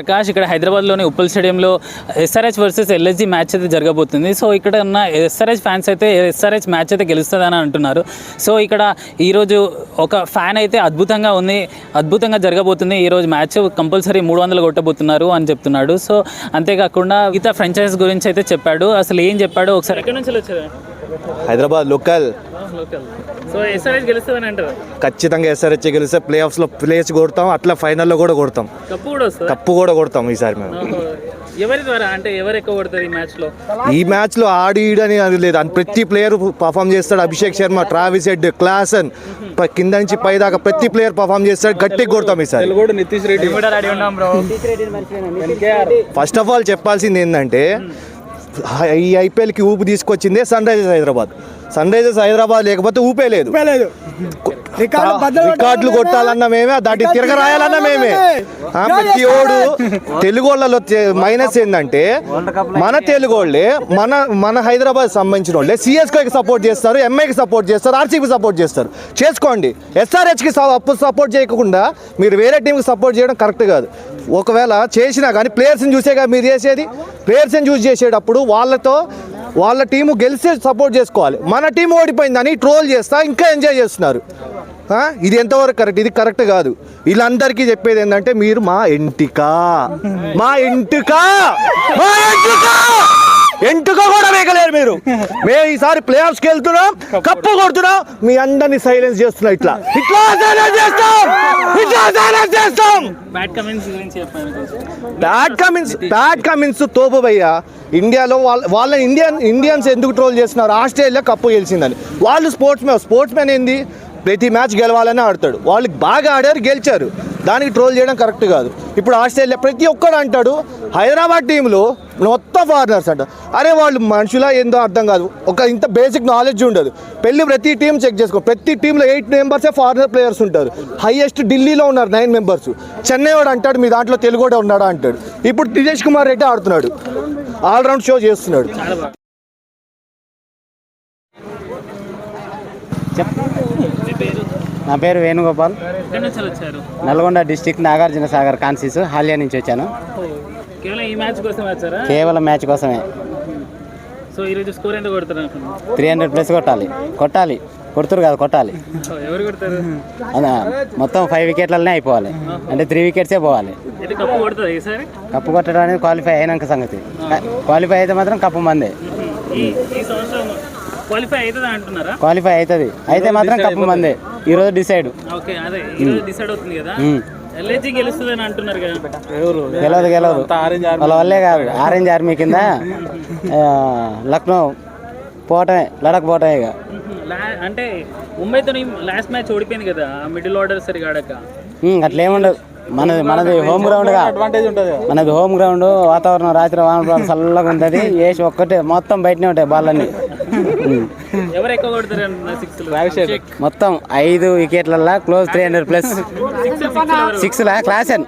ప్రకాష్ ఇక్కడ హైదరాబాద్లోని ఉప్పల్ స్టేడియంలో ఎస్ఆర్హెచ్ వర్సెస్ ఎల్ఎస్జి మ్యాచ్ అయితే జరగబోతుంది. సో ఇక్కడ ఉన్న ఎస్ఆర్హెచ్ ఫ్యాన్స్ అయితే ఎస్ఆర్హెచ్ మ్యాచ్ అయితే గెలుస్తుందని అంటున్నారు. సో ఇక్కడ ఈరోజు ఒక ఫ్యాన్ అయితే అద్భుతంగా ఉంది అద్భుతంగా జరగబోతుంది. ఈరోజు మ్యాచ్ కంపల్సరీ మూడు వందలు కొట్టబోతున్నారు అని చెప్తున్నాడు. సో అంతేకాకుండా మిగతా ఫ్రాంచైజ్ గురించి అయితే చెప్పాడు. అసలు ఏం చెప్పాడు ఒకసారి ఎక్కడి నుంచి వచ్చారు? హైదరాబాద్ లోకల్ సో ఎస్ఆర్హెచ్ గెలుస్తుందని అంటారు. ఖచ్చితంగా ఎస్ఆర్హెచ్ గెలిస్తే ప్లే ఆఫ్స్లో ప్లేస్ కొడతాం అట్లా ఫైనల్లో కూడా కొడతాం. కప్పు కూడా వస్తుంది? కప్పు కూడా కొడతాం ఈసారి మేము. ఎవరి ద్వారా? అంటే ఎవరు ఎక్కువ కొడతారు ఈ మ్యాచ్లో ఈ మ్యాచ్లో ఆడి ఈడని అది లేదు. అని ప్రతి ప్లేయర్ పర్ఫామ్ చేస్తాడు. Abhishek Sharma Travis Head Klaasen కింద నుంచి పై దాకా ప్రతి ప్లేయర్ పర్ఫామ్ చేస్తాడు. గట్టిగా కొడతాం ఈసారి. Nitish Reddy. First of all చెప్పాల్సింది ఏంటంటే ఈ ఐపీఎల్కి ఊపు తీసుకొచ్చిందే Sunrisers Hyderabad. Sunrisers Hyderabad లేకపోతే ఊపే లేదు. రికార్డులు కొట్టాలన్నా మేమే దాటి తిరగ రాయాలన్నా మేమే. ప్రతి ఓడు తెలుగు వాళ్ళలో మైనస్ ఏంటంటే మన తెలుగు వాళ్ళే మన మన హైదరాబాద్ సంబంధించిన వాళ్ళే సిఎస్కోకి సపోర్ట్ చేస్తారు ఎంఐకి సపోర్ట్ చేస్తారు ఆర్సీబీ సపోర్ట్ చేస్తారు. చేసుకోండి. ఎస్ఆర్హెచ్కి అప్పు సపోర్ట్ చేయకుండా మీరు వేరే టీంకి సపోర్ట్ చేయడం కరెక్ట్ కాదు. ఒకవేళ చేసినా కానీ ప్లేయర్స్ని చూసేగా మీరు చేసేది. ప్లేయర్స్ని చూస్ చేసేటప్పుడు వాళ్ళతో వాళ్ళ టీము గెలిస్తే సపోర్ట్ చేసుకోవాలి. మన టీం ఓడిపోయిందని ట్రోల్ చేస్తా ఇంకా ఎంజాయ్ చేస్తున్నారు. ఇది ఎంతవరకు కరెక్ట్? ఇది కరెక్ట్ కాదు. వీళ్ళందరికీ చెప్పేది ఏంటంటే మీరు మా ఇంటికా మా ఇంటికా మా ఇంటికా ఎంటుక కూడా వేయలేరు మీరు. మేము ఈసారి ప్లే ఆఫ్స్కి వెళ్తున్నాం కప్పు కొడుతున్నాం మీ అందరినీ సైలెన్స్ చేస్తున్నాం ఇట్లా. ఇట్లా సైలెన్స్ చేస్తాం! ఇట్లా సైలెన్స్ చేస్తాం. బ్యాడ్ కమిన్స్ బ్యాడ్ కమిన్స్ తోపు భయ్య. ఇండియాలో వాళ్ళ వాళ్ళ ఇండియన్ ఇండియన్స్ ఎందుకు ట్రోల్ చేస్తున్నారు? ఆస్ట్రేలియా కప్పు గెలిచిందని. వాళ్ళు స్పోర్ట్స్ మ్యాన్ స్పోర్ట్స్ మ్యాన్ ఏంది? ప్రతి మ్యాచ్ గెలవాలని ఆడతాడు. వాళ్ళు బాగా ఆడారు గెలిచారు. దానికి ట్రోల్ చేయడం కరెక్ట్ కాదు. ఇప్పుడు ఆస్ట్రేలియా ప్రతి ఒక్కడు అంటాడు హైదరాబాద్ టీంలో మొత్తం ఫారినర్స్ అంట. అరే వాళ్ళు మనుషులా ఏందో అర్థం కాదు. ఒక ఇంత బేసిక్ నాలెడ్జ్ ఉండదు. పెళ్ళి ప్రతి టీం చెక్ చేసుకో. ప్రతి టీంలో ఎయిట్ మెంబర్సే ఫారినర్ ప్లేయర్స్ ఉంటారు. హైయెస్ట్ ఢిల్లీలో ఉన్నారు నైన్ మెంబర్స్ చెన్నై వాడు అంటాడు మీ దాంట్లో తెలుగు ఉన్నాడా? అంటాడు. ఇప్పుడు దినేష్ కుమార్ రెడ్డి ఆడుతున్నాడు. ఆల్రౌండ్ షో చేస్తున్నాడు. నా పేరు వేణుగోపాల్. నల్గొండ డిస్టిక్ నాగార్జున సాగర్ కాన్సీస్ హాలియా నుంచి వచ్చాను. కేవలం మ్యాచ్ కోసమే సో ఈరోజు స్కోర్ ఎంత కొడతారు అనుకున్నాను త్రీ హండ్రెడ్ ప్లస్ కొట్టాలి. కొట్టాలి. కొడుతురు కాదు కొట్టాలి. ఎవరు కొడతారు? అలా మొత్తం ఫైవ్ వికెట్లనే అయిపోవాలి. అంటే త్రీ వికెట్సే పోవాలి. కప్పు కొడుతుంది ఈసారి? కప్పు కొట్టడం అనేది క్వాలిఫై అయినాక సంగతి. క్వాలిఫై అయితే మాత్రం కప్పు మందే. ఈ ఈ సంవత్సరం క్వాలిఫై అవుతుందా అంటున్నారా? క్వాలిఫై అవుతుంది. అయితే మాత్రం కప్పు మందే. ఈరోజు డిసైడ్ ఓకే అదే ఈరోజు డిసైడ్ అవుతుంది కదా? ఎల్ఐజీ గెలుస్తుంది అని అంటున్నారు కదా. గెలవదు గెలవదు. వాళ్ళ వల్లే కాదు. ఆరెంజ్ ఆర్మీ కింద లక్నో పోవటమే లడక్ పోవటమే ఇక. అంటే ముంబైతో లాస్ట్ మ్యాచ్ ఓడిపోయింది కదా మిడిల్ ఆర్డర్ సరిగా ఆడక. ఉమ్, అట్లేముండదు మనది మనది హోమ్ గ్రౌండ్గా మనది హోమ్ గ్రౌండ్ వాతావరణం రాత్రి వాతావరణం చల్లగా ఉంటుంది. వేసి ఒక్కటే మొత్తం బయటనే ఉంటాయి బాల్లన్నీ ఉమ్. ఎవరు ఎక్కువ కొడతారు సిక్స్ మొత్తం ఐదు వికెట్లల్లా close three hundred plus six లా క్లాసెన్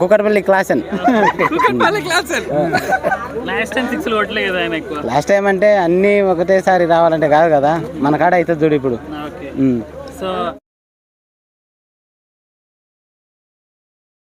కుక్కడపల్లి క్లాసెన్ లాస్ట్ టైం సిక్స్ కొట్టలే కదా ఆయన ఎక్కువ. లాస్ట్ టైం అంటే అన్నీ ఒకటేసారి రావాలంటే కాదు కదా? మన కాడ అవుతుంది చూడు ఇప్పుడు. ఓకే. ఉమ్. సో